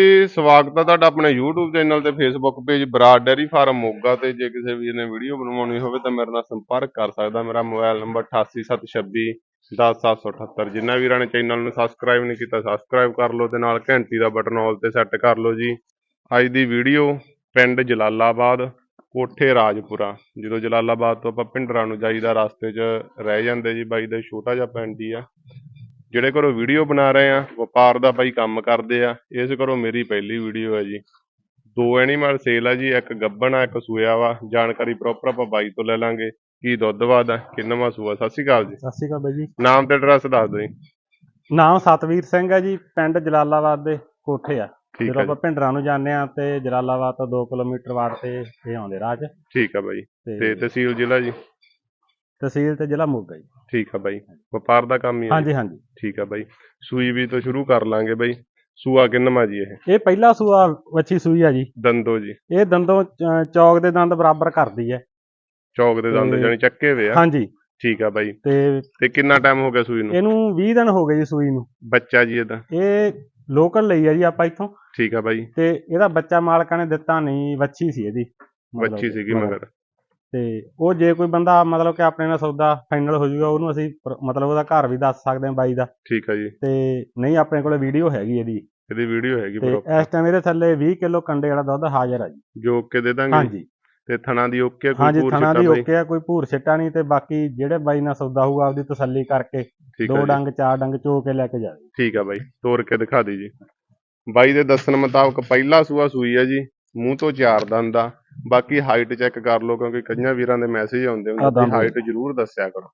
ਜੀ ਸਵਾਗਤ ਹੈ ਤੁਹਾਡਾ ਆਪਣੇ YouTube ਚੈਨਲ ਤੇ Facebook page Brar dairy farm Moga ਤੇ ਜੇ ਕਿਸੇ ਵੀਰ ਨੇ ਵੀਡੀਓ ਬਣਵਾਉਣੀ ਹੋਵੇ ਤਾਂ ਮੇਰੇ ਨਾਲ ਸੰਪਰਕ ਕਰ ਸਕਦਾ। ਮੇਰਾ ਮੋਬਾਈਲ ਨੰਬਰ 8876 10778 ਵੀਰਾਂ ਨੇ ਚੈਨਲ ਨੂੰ ਸਬਸਕ੍ਰਾਈਬ ਨਹੀਂ ਕੀਤਾ ਸਬਸਕ੍ਰਾਈਬ ਕਰ ਲਓ ਤੇ ਨਾਲ ਘੰਟੀ ਦਾ ਬਟਨ ਆਲ ਤੇ ਸੈੱਟ ਕਰ ਲਓ ਜੀ। ਅੱਜ ਦੀ ਵੀਡੀਓ ਪਿੰਡ ਜਲਾਲਾਬਾਦ, ਕੋਠੇ ਰਾਜਪੁਰਾ। ਜਦੋਂ ਜਲਾਲਾਬਾਦ ਤੋਂ ਆਪਾਂ ਪਿੰਡਰਾਂ ਨੂੰ ਜਾਈਦਾ, ਰਸਤੇ 'ਚ ਰਹਿ ਜਾਂਦੇ ਜੀ, ਬਾਈ ਦਾ ਛੋਟਾ ਜਿਹਾ ਪਿੰਡ ਹੀ ਆ। ਜਿਹੜੇ ਘਰੋਂ ਵੀਡੀਓ ਬਣਾ ਰਹੇ ਆ ਵਪਾਰ ਦਾ ਬਾਈ ਕੰਮ ਕਰਦੇ ਆ ਇਸ ਘਰੋਂ ਮੇਰੀ ਪਹਿਲੀ ਵੀਡੀਓ ਹੈ ਜੀ। ਦੋ ਐਨੀਮਲ ਸੇਲ ਆ ਜੀ ਇੱਕ ਗੱਬਣ ਆ ਇੱਕ ਸੂਆ ਵਾ ਜਾਣਕਾਰੀ ਪ੍ਰੋਪਰ ਆਪਾਂ ਬਾਈ ਤੋਂ ਲੈ ਲਾਂਗੇ ਕੀ ਦੁੱਧ ਵਾਦਾ ਕਿੰਨਵਾਂ ਸੂਆ। ਸਤਿ ਸ਼੍ਰੀ ਅਕਾਲ ਜੀ। ਸਤਿ ਸ਼੍ਰੀ ਅਕਾਲ ਬਾਈ ਜੀ। ਨਾਮ ਤੇ ਐਡਰੈਸ ਦੱਸ ਦਿਓ ਜੀ। ਨਾਮ ਸਤਵੀਰ ਸਿੰਘ ਹੈ ਜੀ ਪਿੰਡ ਜਲਾਲਾਬਾਦ ਦੇ ਕੋਠੇ ਆ। ਜਦੋਂ ਆਪਾਂ ਭਿੰਡਰਾਂ ਨੂੰ ਜਾਂਦੇ ਆ ਤੇ ਜਲਾਲਾਬਾਦ ਤੋਂ 2 ਕਿਲੋਮੀਟਰ ਵਾਟ ਤੇ ਇਹ ਆਉਂਦੇ ਰਾਹ 'ਚ। ਠੀਕ ਆ ਬਾਈ। ਤੇ ਤਹਿਸੀਲ ਜ਼ਿਲ੍ਹਾ ਜੀ। ਤਹਿਸੀਲ ਤੇ ਜ਼ਿਲ੍ਹਾ ਮੋਗਾ ਜੀ। ਠੀਕ ਆ ਬਾਈ ਵਪਾਰ ਦਾ ਕੰਮ ਹੀ ਹੈ ਜੀ? ਹਾਂਜੀ ਹਾਂਜੀ। ਠੀਕ ਆ ਬਾਈ। ਸੂਈ ਵੀ ਤੋਂ ਸ਼ੁਰੂ ਕਰ ਲਾਂਗੇ ਬਾਈ। ਸੂਆ ਕਿੰਨਵਾਂ ਜੀ ਇਹ? ਇਹ ਪਹਿਲਾ ਸੂਆ ਵੱਛੀ ਸੂਈ ਆ ਜੀ। ਦੰਦੋ ਜੀ। ਇਹ ਦੰਦੋਂ ਚੌਕ ਦੇ ਦੰਦ ਬਰਾਬਰ ਕਰਦੀ ਹੈ। ਚੌਕ ਦੇ ਦੰਦ ਤੇ- ਜਾਨੀ ਚੱਕੇ ਵੇ ਆ। ਹਾਂਜੀ। ਠੀਕ ਆ ਬਾਈ। ਤੇ ਤੇ ਕਿੰਨਾ ਟਾਈਮ ਹੋ ਗਿਆ ਸੂਈ ਨੂੰ? ਇਹਨੂੰ 20 ਦਿਨ ਹੋ ਗਏ ਜੀ ਸੂਈ ਨੂੰ। ਬੱਚਾ ਜੀ ਇਹਦਾ? ਇਹ ਲੋਕਲ ਲਈ ਆ ਜੀ ਆਪਾਂ ਇੱਥੋਂ। ਠੀਕ ਆ ਬਾਈ। ਤੇ ਇਹਦਾ ਬੱਚਾ ਮਾਲਕਾਂ ਨੇ ਦਿੱਤਾ ਨਹੀਂ ਵੱਛੀ ਸੀ ਇਹਦੀ। ਮਤਲਬ ਬੱਚੀ ਸੀਗੀ ਮਗਰ। ਤੇ ਉਹ ਜੇ ਕੋਈ ਬੰਦਾ ਮਤਲਬ ਕਿ ਆਪਣੇ ਨਾਲ ਸੌਦਾ ਫਾਈਨਲ ਹੋ ਜਾਊਗਾ ਉਹਨੂੰ ਅਸੀਂ ਪ੍ਰ- ਮਤਲਬ ਉਹਦਾ ਘਰ ਵੀ ਦੱਸ ਸਕਦੇ ਹਾਂ ਬਾਈ ਦਾ। ਠੀਕ ਆ ਜੀ। ਤੇ ਨਹੀਂ ਆਪਣੇ ਕੋਲੇ ਵੀਡੀਓ ਹੈਗੀ ਇਹਦੀ। ਇਹਦੀ ਵੀਡੀਓ ਹੈਗੀ ਤੇ ਇਸ ਟਾਈਮ ਇਹਦੇ ਥੱਲੇ 20 ਕਿਲੋ ਕੰਡੇ ਵਾਲਾ ਦੁੱਧ ਹਾਜ਼ਰ ਆ ਜੀ। ਜੋ ਕੇ ਦੇ ਦਾਂਗੇ? ਹਾਂਜੀ। ਤੇ ਥਣਾ ਦੀ ਓਕੇ ਕੋਈ ਹਾਂਜੀ ਪੂਰ ਥਣਾ ਦੀ ਓਕੇ ਆ ਕੋਈ ਭੂਰ ਛਿੱਟਾ ਨਹੀਂ ਤੇ ਬਾਕੀ ਜਿਹੜੇ ਬਾਈ ਨਾਲ ਸੌਦਾ ਹੋਊਗਾ ਆਪਦੀ ਤਸੱਲੀ ਕਰਕੇ ਠੀਕ ਆ ਦੋ ਜੀ। ਡੰਗ ਚਾਰ ਡੰਗ ਚੋ ਕੇ ਲੈ ਕੇ ਜਾਵੇ ਠੀਕ ਆ ਬਾਈ ਤੋੜ ਕੇ ਦਿਖਾ ਦੀ ਜੀ ਬਾਈ ਦੇ ਦੱਸਣ ਮੁਤਾਬਕ ਪਹਿਲਾ ਸੂਆ ਸੂਈ ਆ ਜੀ ਮੂੰਹ ਤੋਂ ਚਾਰ ਦੰਦ ਆ। ਬਾਕੀ ਹਾਈਟ ਚੈੱਕ ਕਰ ਲਓ ਕਿਉਂਕਿ ਕਈਆਂ ਵੀਰਾਂ ਦੇ ਮੈਸੇਜ ਆਉਂਦੇ ਹੁੰਦੇ ਦੰਦ। ਹਾਈਟ ਜ਼ਰੂਰ ਦੱਸਿਆ ਕਰੋ।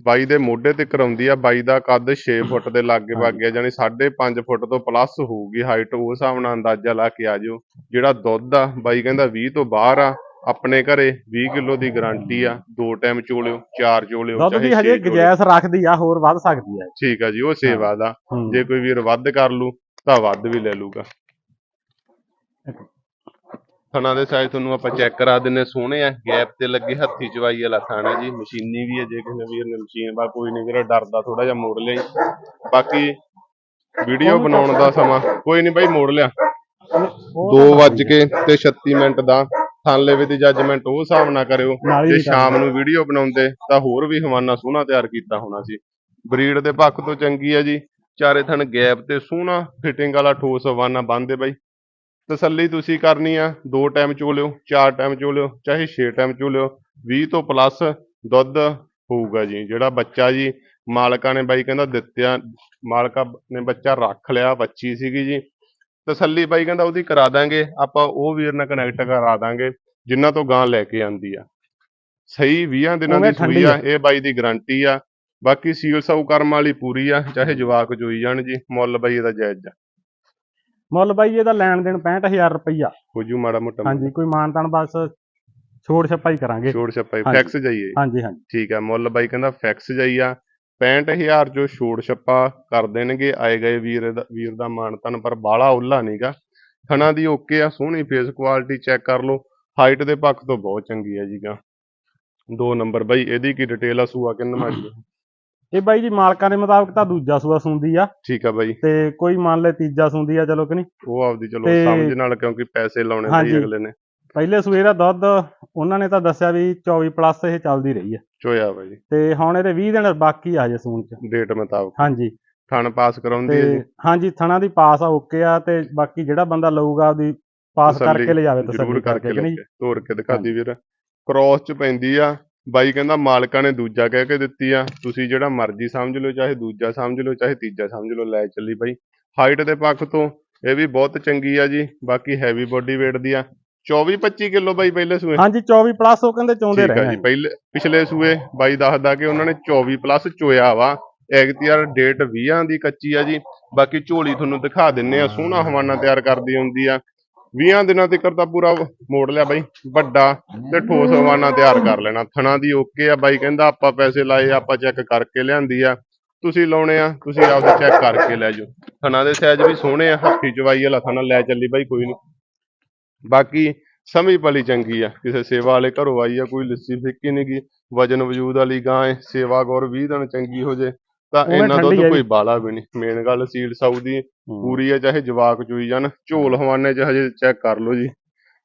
ਬਾਈ ਦੇ ਮੋਢੇ ਤੇ ਕਰਾਉਂਦੀ ਆ ਬਾਈ ਦਾ ਕੱਦ 6 ਫੁੱਟ ਦੇ ਲਾਗੇ ਬਾਗੇ ਜਾਨੀ 5.5 ਫੁੱਟ ਤੋਂ ਪਲੱਸ ਹੋਊਗੀ ਹਾਈਟ ਉਸ ਹਿਸਾਬ ਨਾਲ ਅੰਦਾਜ਼ਾ ਲਾ ਕੇ ਆ ਜਿਓ। ਜਿਹੜਾ ਦੁੱਧ ਆ ਬਾਈ ਕਹਿੰਦਾ 20 ਤੋਂ ਬਾਹਰ ਆ ਆਪਣੇ ਘਰੇ 20 ਕਿਲੋ ਦੀ ਗਾਰੰਟੀ ਆ ਦੋ ਟਾਈਮ ਚੋਲਿਓ ਚਾਰ ਚੋਲਿਓ ਦੁੱਧ ਦੀ ਹਜੇ। ਗੁੰਜਾਇਸ਼ ਰੱਖਦੀ ਆ ਹੋਰ ਵੱਧ ਸਕਦੀ ਆ। ਠੀਕ ਆ ਜੀ ਉਹ ਸੇਵਾ ਦਾ। ਜੇ ਕੋਈ ਵੀਰ ਵੱਧ ਕਰ ਲੂ ਤਾਂ ਵੱਧ ਵੀ ਲੈ ਲੂਗਾ। ਥਣਾ ਦੇ ਸਾਈਜ਼ ਤੁਹਾਨੂੰ ਆਪਾਂ ਚੈੱਕ ਕਰਾ ਦਿੰਨੇ ਸੋਹਣੇ ਆ ਗੈਪ ਤੇ ਲੱਗੇ ਹੱਥੀ ਚਵਾਈ ਵਾਲਾ ਥਾਣਾ ਜੀ ਮਸ਼ੀਨੀ ਵੀ ਹੈ ਜੇ ਕਿਸੇ ਵੀਰ ਨੇ ਮਸ਼ੀਨ ਬਾ ਕੋਈ ਨਹੀਂ ਵੀਰ ਡਰਦਾ ਥੋੜਾ ਜਿਹਾ ਮੋੜ ਲਿਆ ਜੀ। ਬਾਕੀ ਵੀਡੀਓ ਬਣਾਉਣ ਦਾ ਸਮਾਂ ਕੋਈ ਨਹੀਂ ਬਾਈ ਮੋੜ ਲਿਆ। ਉਹ 2 ਵੱਜ ਕੇ ਤੇ 36 ਮਿੰਟ ਦਾ ਥਾਂਲੇਵੇ ਦੀ ਜੱਜਮੈਂਟ ਉਹ ਹਿਸਾਬ ਨਾਲ ਕਰਿਓ ਨਾਲ ਹੀ ਜੇ ਸ਼ਾਮ ਨੂੰ ਵੀਡੀਓ ਬਣਾਉਂਦੇ ਤਾਂ ਹੋਰ ਵੀ ਹਵਾਨਾ ਸੋਹਣਾ ਤਿਆਰ ਕੀਤਾ ਹੋਣਾ ਸੀ। ਬਰੀਡ ਦੇ ਪੱਖ ਤੋਂ ਚੰਗੀ ਆ ਜੀ ਚਾਰੇ ਥਣ ਗੈਪ ਤੇ ਸੋਹਣਾ ਫਿਟਿੰਗ ਵਾਲਾ ਠੋਸ ਹਵਾਨਾ ਬੰਨਦੇ ਬਾਈ। ਤਸੱਲੀ ਤੁਸੀਂ ਕਰਨੀ ਆ ਦੋ ਟਾਈਮ ਚੋ ਲਿਓ ਚਾਰ ਟਾਈਮ ਚੋ ਲਿਓ ਚਾਹੇ 6 ਟਾਈਮ ਚੋ ਲਿਓ 20 ਤੋਂ ਪਲੱਸ ਦੁੱਧ ਹੋਊਗਾ ਜੀ ਜਿਹੜਾ ਬੱਚਾ ਜੀ ਮਾਲਕਾਂ ਨੇ ਬਾਈ ਕਹਿੰਦਾ ਦਿੱਤਿਆ ਮਾਲਕਾ ਨੇ ਬੱਚਾ ਰੱਖ ਲਿਆ ਬੱਚੀ ਸੀਗੀ ਜੀ ਤਸੱਲੀ ਬਾਈ ਕਹਿੰਦਾ ਉਹਦੀ ਕਰਾ ਦਾਂਗੇ ਆਪਾਂ ਉਹ ਵੀਰ ਨਾਲ ਕਨੈਕਟ ਕਰਾ ਦਾਂਗੇ ਜਿਨ੍ਹਾਂ ਤੋਂ ਗਾਂ ਲੈ ਕੇ ਆਂਦੀ ਆ ਸਹੀ 20 ਦਿਨਾਂ ਦੀ ਸੂਈ ਆ। ਇਹ ਬਾਈ ਦੀ ਗਾਰੰਟੀ ਆ ਬਾਕੀ ਸੀਲ ਸਾਊ ਕਰਮ ਵਾਲੀ ਪੂਰੀ ਆ ਚਾਹੇ ਜਵਾਕ ਜੋਈ ਜਾਣ ਜੀ ਮੁੱਲ ਬਾਈ ਇਹਦਾ ਜਾਇਜ਼ ਆ ਮੁੱਲ ਬਾਈ ਇਹਦਾ ਲੈਣ ਦੇਣ 65000 ਰੁਪਈਆ। ਹੋ ਜੂ ਮਾੜਾ ਮੋਟਾ ਹਾਂਜੀ ਕੋਈ ਮਾਨਤਾਨ ਬਸ ਛੋੜ ਛਪਾਈ ਕਰਾਂਗੇ। ਛੋੜ ਛੱਪਾ। ਫੈਕਸ ਜਾਈਏ। ਹਾਂਜੀ ਹਾਂਜੀ। ਠੀਕ ਆ ਮੁੱਲ ਬਾਈ ਕਹਿੰਦਾ ਫੈਕਸ ਜਾਈ ਆ। 65000 ਜੋ ਛੋੜ ਛੱਪਾ ਕਰ ਦੇਣਗੇ ਆਏ ਗਏ ਵੀਰ ਦਾ ਵੀਰ ਦਾ ਮਾਨਤਨ ਪਰ ਬਾਲਾ ਉੱਲਾ ਨਹੀਂਗਾ ਥਣਾ ਦੀ ਓਕੇ ਆ ਸੋਹਣੀ ਫੇਸ ਕੁਆਲਿਟੀ ਚੈੱਕ ਕਰ ਲਓ। ਹਾਈਟ ਦੇ ਪੱਖ ਤੋਂ ਬਹੁਤ ਚੰਗੀ ਆ ਜੀਗਾ ਦੋ ਨੰਬਰ ਬਾਈ ਇਹਦੀ ਕੀ ਡਿਟੇਲ ਆ ਸੂਆ ਕਿੰਨਾ ਮਾਰੀ ਇਹ ਬਾਈ ਜੀ ਮਾਲਕਾਂ ਦੇ ਮੁਤਾਬਕ ਤਾਂ ਦੂਜਾ ਸੂਆ ਸੁੰਦੀ ਆ। ਠੀਕ ਆ ਬਾਈ। ਤੇ ਕੋਈ ਮੰਨ ਲੈ ਤੀਜਾ ਸੁੰਦੀ ਆ ਚਲੋ ਕਿ ਨਹੀਂ? ਉਹ ਆਪਦੀ ਚਲੋ ਤੇ- ਸਮਝ ਨਾਲ ਕਿਉਂਕਿ ਪੈਸੇ ਲਾਉਣੇ ਹਾਂਜੀ। ਅਗਲੇ ਨੇ। ਪਹਿਲੇ ਸੂਏ ਦਾ ਦੁੱਧ ਉਹਨਾਂ ਨੇ ਤਾਂ ਦੱਸਿਆ ਵੀ 24 ਪਲੱਸ ਇਹ ਚੱਲਦੀ ਰਹੀ ਆ। ਚੋਇਆ ਬਾਈ। ਤੇ ਹੁਣ ਇਹਦੇ 20 ਦਿਨ ਬਾਕੀ ਆ ਜੇ ਸੂਣ ਚ। ਡੇਟ ਮੁਤਾਬਕ। ਹਾਂਜੀ। ਥਣ ਪਾਸ ਕਰਾਉਂਦੀ ਹੈ ਤੇ ਜੀ। ਹਾਂਜੀ ਥਣਾ ਦੀ ਪਾਸ ਆ ਓਕੇ ਆ ਤੇ ਬਾਕੀ ਜਿਹੜਾ ਬੰਦਾ ਲਊਗਾ ਉਹਦੀ ਪਾਸ ਤਸੱਲੀ ਕਰਕੇ ਲਿਜਾਵੇ ਜ਼ਰੂਰ ਤਸੱਲੀ ਕਰਕੇ ਕਿ ਨਹੀਂ? ਲੈ ਤੋਰ ਕੇ ਦਿਖਾਦੀ ਵੀਰ। ਕ੍ਰੋਸ ਚ ਪੈਂਦੀ ਆ। ਬਾਈ ਕਹਿੰਦਾ ਮਾਲਕਾਂ ਨੇ ਦੂਜਾ ਕਹਿ ਕੇ ਦਿੱਤੀ ਆ ਤੁਸੀਂ ਜਿਹੜਾ ਮਰਜ਼ੀ ਸਮਝ ਲਓ ਚਾਹੇ ਦੂਜਾ ਸਮਝ ਲਓ ਚਾਹੇ ਤੀਜਾ ਸਮਝ ਲਓ ਲੈ ਚੱਲੀ ਬਾਈ। ਹਾਈਟ ਦੇ ਪੱਖ ਤੋਂ ਇਹ ਵੀ ਬਹੁਤ ਚੰਗੀ ਆ ਜੀ ਬਾਕੀ ਹੈਵੀ ਬੋਡੀ weight ਦੀ ਆ। 24 25 ਕਿਲੋ ਬਾਈ ਪਹਿਲੇ ਸੂਏ। ਹਾਂਜੀ 24 ਪਲੱਸ ਉਹ ਕਹਿੰਦੇ ਆ ਰਹੇ ਜੀ ਪਹਿਲੇ ਪਿਛਲੇ ਸੂਏ ਬਾਈ ਦੱਸਦਾ ਕਿ ਉਹਨਾਂ ਨੇ 24 ਪਲੱਸ ਚੋਇਆ ਵਾ। ਐਗਤੀਆਰ ਡੇਟ 20 ਦੀ ਕੱਚੀ ਆ ਜੀ। ਬਾਕੀ ਝੋਲੀ ਤੁਹਾਨੂੰ ਦਿਖਾ ਦਿੰਨੇ ਆ ਸੋਹਣਾ ਹਵਾਨਾ ਤਿਆਰ ਕਰਦੀ ਹੁੰਦੀ ਆ। 20 ਦਿਨਾਂ ਤੱਕ ਤਾਂ ਪੂਰਾ ਮੋੜ ਲਿਆ ਬਾਈ, ਵੱਡਾ ਤੇ ਠੋਸ ਹਵਾਨਾ ਤਿਆਰ ਕਰ ਲੈਣਾ। ਥਣਾ ਦੀ ਓਕੇ ਆ ਬਾਈ, ਕਹਿੰਦਾ ਆਪਾਂ ਪੈਸੇ ਲਾਏ, ਆਪਾਂ ਚੈੱਕ ਕਰਕੇ ਲਿਆਂਦੀ ਆ। ਤੁਸੀਂ ਲਾਉਣੇ ਆ, ਤੁਸੀਂ ਆਪਦੇ ਚੈੱਕ ਕਰਕੇ ਲੈ ਜਾਓ। ਥਣਾ ਦੇ ਸਾਈਜ਼ ਵੀ ਸੋਹਣੇ ਆ, ਹੱਥੀ ਚਵਾਈ ਵਾਲਾ ਥਣਾ ਲੈ ਚੱਲੀ ਬਾਈ, ਕੋਈ ਨਹੀਂ। ਬਾਕੀ ਸਮੀ ਪਲੀ ਚੰਗੀ ਆ, ਕਿਸੇ ਸੇਵਾ ਵਾਲੇ ਘਰੋਂ ਆਈ ਆ, ਕੋਈ ਲੱਸੀ ਫਿੱਕੀ ਨੀ ਗੀ ਵਜਨ ਵਜੂਦ ਵਾਲੀ ਗਾਂ ਏ, ਸੇਵਾ ਗੌਰ 20 ਦਿਨ ਚੰਗੀ ਹੋ ਜੇ। ਤਾਂ ਇਹਨਾਂ ਦੁੱਧ ਕੋਈ। ਬਾਲਾ ਵੀ ਨਹੀਂ। ਮੇਨ ਗੱਲ ਸੀਲ ਸਾਊ ਦੀ। ਪੂਰੀ ਹੈ ਚਾਹੇ ਜਵਾਕ ਚੋਈ ਜਾਣ। ਝੋਲ ਹਵਾਨੇ ਚ ਹਜੇ ਚੈੱਕ ਕਰ ਲਓ ਜੀ।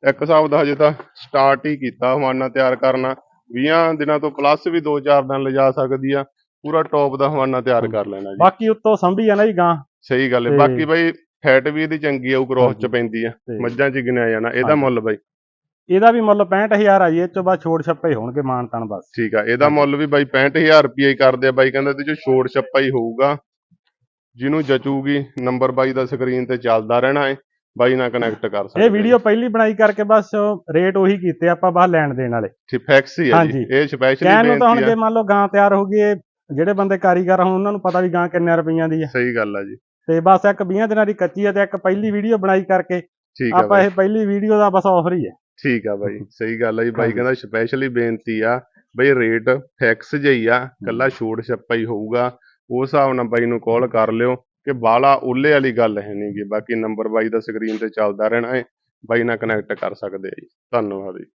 ਇੱਕ ਹਿਸਾਬ ਦਾ ਹਜੇ ਤਾਂ ਸਟਾਰਟ ਹੀ ਕੀਤਾ ਹਵਾਨਾ ਤਿਆਰ ਕਰਨਾ। 20 ਦਿਨਾਂ ਤੋਂ ਪਲੱਸ ਵੀ 2-4 ਦਿਨ ਲਿਜਾ ਸਕਦੀ ਆ। ਪੂਰਾ ਟੌਪ ਦਾ ਹਵਾਨਾ ਤਿਆਰ ਕਰ ਲੈਣਾ ਜੀ। ਬਾਕੀ ਉੱਤੋਂ ਸੰਭੀ ਆ ਨਾ ਜੀ ਗਾਂ। ਸਹੀ ਗੱਲ ਹੈ ਬਾਕੀ ਬਾਈ ਫੈਟ ਵੀ ਇਹਦੀ ਚੰਗੀ ਆਊ ਕ੍ਰੋਸ ਚ। ਪੈਂਦੀ ਆ। ਮੱਝਾਂ ਚ ਗਿਣਿਆ ਜਾਣਾ। ਇਹਦਾ। ਮੁੱਲ ਬਾਈ। ਇਹਦਾ ਵੀ ਮੁੱਲ 65000 ਆ ਜੀ ਇਹ ਚੋਂ ਬਾਅਦ ਛੋੜ ਛੱਪੇ ਹੋਣਗੇ ਮਾਨ ਤਾਨ ਬਸ। ਠੀਕ ਆ ਇਹਦਾ ਮੁੱਲ ਵੀ ਬਾਈ 65000 ਰੁਪਏ ਹੀ ਕਰਦੇ ਆ ਬਾਈ ਕਹਿੰਦਾ ਇਹਦੇ ਚ ਛੋੜ ਛੱਪਾ ਹੀ ਹੋਊਗਾ। ਜਿਹਨੂੰ ਜਚੂਗੀ ਨੰਬਰ ਬਾਈ ਦਾ ਸਕਰੀਨ ਤੇ ਚੱਲਦਾ ਰਹਿਣਾ ਹੈ ਬਾਈ ਨਾਲ ਕਨੈਕਟ ਕਰ ਸਕਦੇ ਇਹ ਵੀਡੀਓ ਪਹਿਲੀ ਬਣਾਈ ਕਰਕੇ ਬਸ ਰੇਟ ਉਹੀ ਕੀਤੇ ਆਪਾਂ ਬਾਹਰ ਲੈਣ ਦੇਣ ਵਾਲੇ। ਫਿਕਸ ਹੀ ਹੈ ਜੀ। ਇਹ ਸਪੈਸ਼ਲੀ ਕਹਿਣ ਨੂੰ ਤਾਂ ਹੁਣ ਜੇ ਮੰਨ ਲਓ ਗਾਂ ਤਿਆਰ ਹੋ ਗਈ ਇਹ ਜਿਹੜੇ ਬੰਦੇ ਕਾਰੀਗਰ ਹੁਣ ਉਹਨਾਂ ਨੂੰ ਪਤਾ ਵੀ ਗਾਂ ਕਿੰਨੇ ਰੁਪਈਆਂ ਦੀ ਆ। ਸਹੀ ਗੱਲ ਆ ਜੀ। ਤੇ ਬਸ ਇੱਕ 20 ਦਿਨਾਂ ਦੀ ਕੱਚੀ ਆ ਤੇ ਇੱਕ ਪਹਿਲੀ ਵੀਡੀਓ ਬਣਾਈ ਕਰਕੇ ਆਪਾਂ ਇਹ ਪਹਿਲੀ ਵੀਡੀਓ ਦਾ ਬਸ ਆਫਰ ਹੀ ਹੈ ਠੀਕ ਆ ਬਾਈ ਸਹੀ ਗੱਲ ਆ ਜੀ। ਬਾਈ। ਕਹਿੰਦਾ ਸਪੈਸ਼ਲੀ ਬੇਨਤੀ ਆ ਬਈ ਰੇਟ ਫਿਕਸ ਜਿਹੀ ਆ ਕੱਲਾ ਛੋੜ ਛੱਪਾ ਹੀ ਹੋਊਗਾ। ਉਸ ਹਿਸਾਬ ਨਾਲ ਬਾਈ ਨੂੰ ਕਾਲ ਕਰ ਲਿਓ ਕਿ ਬਾਲਾ ਉੱਲੇ ਵਾਲੀ ਗੱਲ ਹੈ ਨਹੀਂਗੀ ਬਾਕੀ ਨੰਬਰ ਬਾਈ ਦਾ ਸਕਰੀਨ ਤੇ ਚੱਲਦਾ ਰਹਿਣਾ ਹੈ ਬਾਈ ਨਾਲ ਕਨੈਕਟ ਕਰ ਸਕਦੇ ਆ ਜੀ। ਧੰਨਵਾਦ ਜੀ।